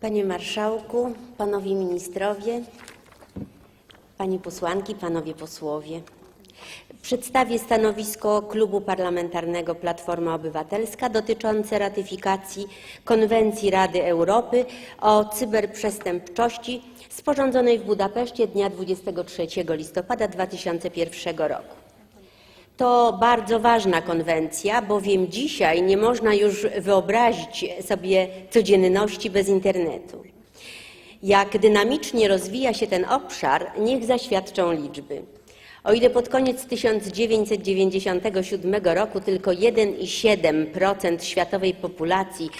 Panie Marszałku, Panowie Ministrowie, Panie Posłanki, Panowie Posłowie. Przedstawię stanowisko Klubu Parlamentarnego Platforma Obywatelska dotyczące ratyfikacji Konwencji Rady Europy o cyberprzestępczości sporządzonej w Budapeszcie dnia 23 listopada 2001 roku. To bardzo ważna konwencja, bowiem dzisiaj nie można już wyobrazić sobie codzienności bez internetu. Jak dynamicznie rozwija się ten obszar, niech zaświadczą liczby. O ile pod koniec 1997 roku tylko 1,7% światowej populacji,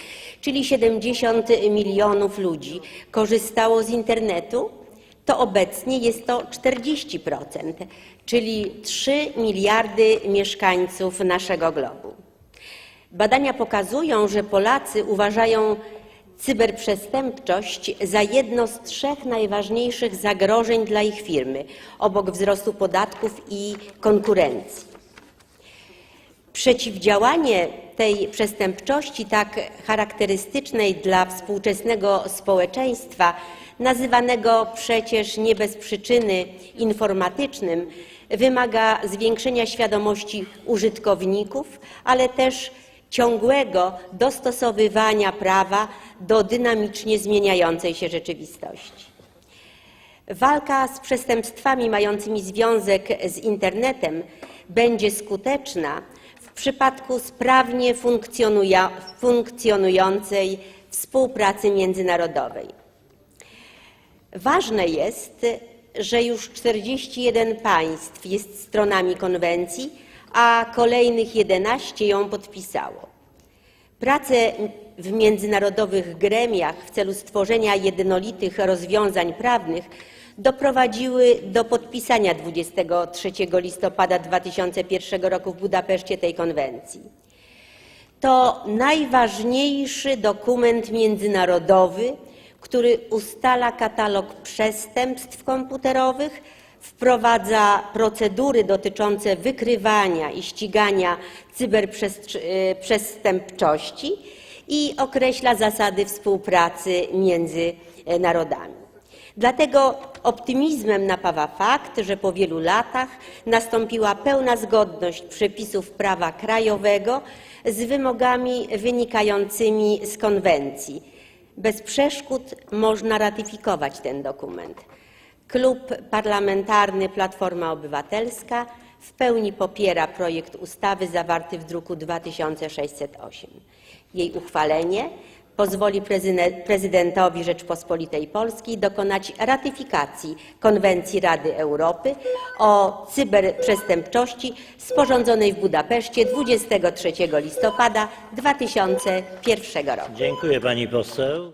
czyli 70 milionów ludzi, korzystało z internetu, to obecnie jest to 40%, czyli 3 miliardy mieszkańców naszego globu. Badania pokazują, że Polacy uważają cyberprzestępczość za jedno z trzech najważniejszych zagrożeń dla ich firmy, obok wzrostu podatków i konkurencji. Przeciwdziałanie tej przestępczości, tak charakterystycznej dla współczesnego społeczeństwa, nazywanego przecież nie bez przyczyny informatycznym, wymaga zwiększenia świadomości użytkowników, ale też ciągłego dostosowywania prawa do dynamicznie zmieniającej się rzeczywistości. Walka z przestępstwami mającymi związek z internetem będzie skuteczna w przypadku sprawnie funkcjonującej współpracy międzynarodowej. Ważne jest, że już 41 państw jest stronami konwencji, a kolejnych 11 ją podpisało. Prace w międzynarodowych gremiach w celu stworzenia jednolitych rozwiązań prawnych doprowadziły do podpisania 23 listopada 2001 roku w Budapeszcie tej konwencji. To najważniejszy dokument międzynarodowy, który ustala katalog przestępstw komputerowych, wprowadza procedury dotyczące wykrywania i ścigania cyberprzestępczości i określa zasady współpracy między e, narodami. Dlatego optymizmem napawa fakt, że po wielu latach nastąpiła pełna zgodność przepisów prawa krajowego z wymogami wynikającymi z konwencji. Bez przeszkód można ratyfikować ten dokument. Klub Parlamentarny Platforma Obywatelska w pełni popiera projekt ustawy zawarty w druku 2608. Jej uchwalenie pozwoli prezydentowi Rzeczpospolitej Polskiej dokonać ratyfikacji Konwencji Rady Europy o cyberprzestępczości sporządzonej w Budapeszcie 23 listopada 2001 roku. Dziękuję pani poseł.